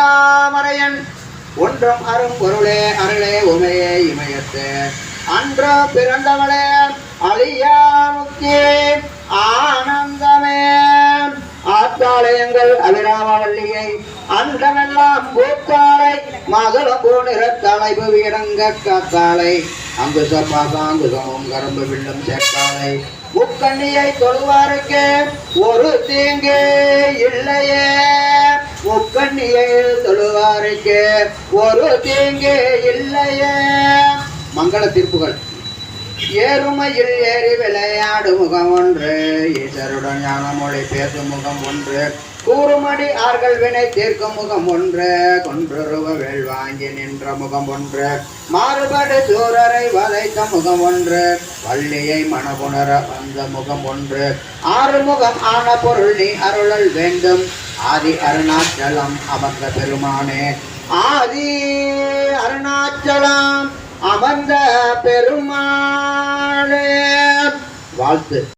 தாமரையன் ஒன்றும் அரும் பொருளே அருளே உமையே இமயத்து. அன்று பிறந்தவளே அழியா முக்தி ஆனந்தமே. ஆத்தாலயங்கள் அபிராமவல்லியை அன்றமெல்லாம் பூத்தாளை மகள பூநிறத்தாளை புவியிடங்க காத்தாளை அங்கு சப்பாசாங்குசமும் கரும்பு வில்லும் சேர்த்தாளை முக்கண்ணியை தொழுவாருக்கு ஒரு தீங்கு இல்லையே. முக்கண்ணியை தொழுவாருக்கு. ஒரு தீங்கு இல்லையே. மங்கள தீர்ப்புகள். ஏறுமையில் ஏறி விளையாடு முகம் ஒன்று. ஈசருடன் ஞான மொழி பேசும் முகம் ஒன்று. கூறுமடி ஆர்கள் வினை தீர்க்கும் முகம் ஒன்று. கொன்றுருவ வேள் வாங்கி நின்ற முகம் ஒன்று. மாறுபடு சூரரை வதைத்த முகம் ஒன்று. வள்ளியை மனபுணர வந்த முகம் ஒன்று. ஆறுமுகம் ஆன பொருள் நீ அருளல் வேண்டும். ஆதி அருணாச்சலம் அமர்ந்த பெருமானே. ஆதி அருணாச்சலம் அமர்ந்த பெருமானே. வாழ்த்து.